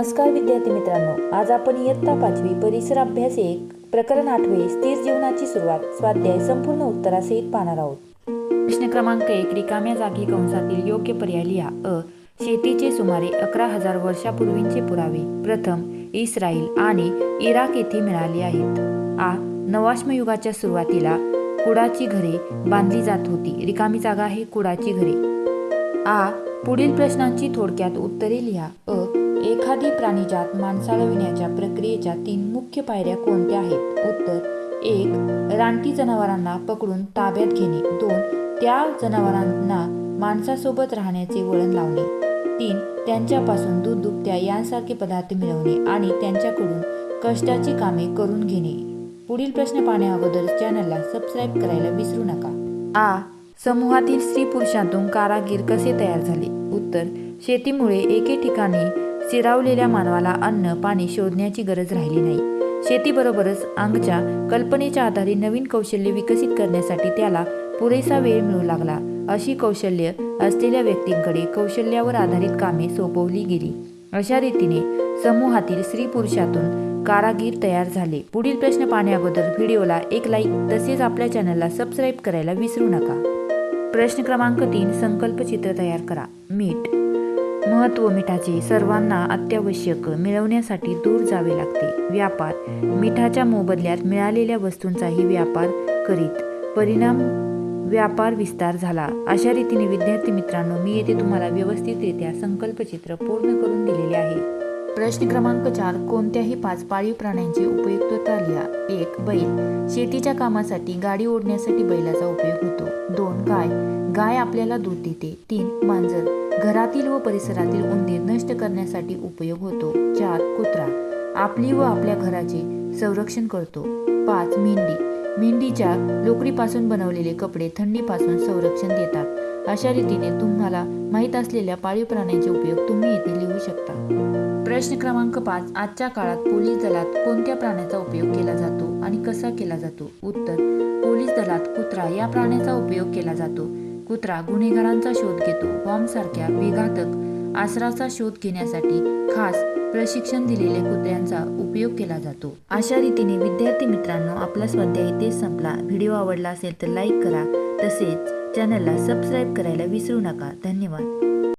नमस्कार विद्यार्थी मित्रांनो आज आपण इयत्ता पाचवी परिसर अभ्यास एक प्रकरण आठवे स्थिर जीवनाची सुरुवात स्वाध्याय संपूर्ण उत्तरासहित पाहणार आहोत. प्रश्न क्रमांक एक रिकाम्या जागी कंसातील योग्य पर्याय लिहा. अ शेतीचे सुमारे अकरा हजार वर्षापूर्वींचे पुरावे. प्रथम इस्रायल आणि इराक येथे मिळाले आहेत. आ नवाश्म युगाच्या सुरुवातीला कुडाची घरे बांधली जात होती. रिकामी जागा आहे कुडाची घरे. आ पुढील प्रश्नांची थोडक्यात उत्तरे लिहा. अ एखादी प्राणीजात माणसाळविण्याच्या प्रक्रियेच्या तीन मुख्य पायऱ्या कोणत्या आहेत? उत्तर एक रानटी जनावरांना पकडून ताब्यात घेणे. दोन त्या जनावरांना माणसासोबत राहण्याचे वळण लावणे. तीन त्यांच्यापासून दूध दुभत्या यांसारखे पदार्थ मिळवणे आणि त्यांच्याकडून कष्टाची कामे करून घेणे. पुढील प्रश्न पाहण्याअगोदर चॅनलला सबस्क्राईब करायला विसरू नका. आ समूहातील स्त्री पुरुषांतून कारागीर कसे तयार झाले? उत्तर शेतीमुळे एके ठिकाणी स्थिरावलेल्या मानवाला अन्न पाणी शोधण्याची गरज राहिली नाही. शेतीबरोबरच अंगच्या कल्पनेच्या आधारे नवीन कौशल्य विकसित करण्यासाठी त्याला पुरेसा वेळ मिळू लागला. अशी कौशल्य असलेल्या व्यक्तींकडे कौशल्यावर आधारित कामे सोपवली गेली. अशा रीतीने समूहातील स्त्री पुरुषातून कारागीर तयार झाले. पुढील प्रश्न पाहण्या व्हिडिओला एक लाईक तसेच आपल्या चॅनलला सबस्क्राईब करायला विसरू नका. प्रश्न क्रमांक तीन संकल्प चित्र तयार करा. मीठ महत्त्व मिठाचे सर्वांना अत्यावश्यक मिळवण्यासाठी दूर जावे लागते. व्यापार मिठाच्या मोबदल्यात मिळालेल्या वस्तूंचाही व्यापार करीत परिणाम व्यापार विस्तार झाला. अशा रीतीने विद्यार्थी मित्रांनो मी येथे तुम्हाला व्यवस्थितरित्या संकल्पचित्र पूर्ण करून दिलेले आहे. प्रश्न क्रमांक चार कोणत्याही पाच पाळीव प्राण्यांची उपयुक्तता लिहा. एक बैल. शेतीच्या कामासाठी गाडी ओढण्यासाठी बैलाचा उपयोग होतो. दोन गाय. गाय आपल्याला दूध देते. तीन मांजर. घरातील व परिसरातील उंदीर नष्ट करण्यासाठी उपयोग होतो. चार कुत्रा. आपली व आपल्या घराचे संरक्षण करतो. पाच मेंढी. मेंढीच्या लोकरीपासून बनवलेले कपडे थंडीपासून संरक्षण देतात. अशा रीतीने तुम्हाला माहीत असलेल्या पाळीव प्राण्यांचे उपयोग तुम्ही येथे लिहू शकता. प्रश्न क्रमांक पाच. आजच्या काळात पोलीस दलात कोणत्या प्राण्याचा उपयोग केला जातो आणि कसा केला जातो? उत्तर. पोलीस दलात कुत्रा या प्राण्याचा उपयोग केला जातो. कुत्रा गुन्हेगारांचा शोध घेतो. बॉम्बसारख्या विघातक आसराचा शोध घेण्यासाठी खास प्रशिक्षण दिलेल्या कुत्र्यांचा उपयोग केला जातो. अशा रीतीने विद्यार्थी मित्रांनो आपला स्वाध्याय इथेच संपला. व्हिडिओ आवडला असेल तर लाईक करा. तसेच चॅनलला सबस्क्राईब करायला विसरू नका. धन्यवाद.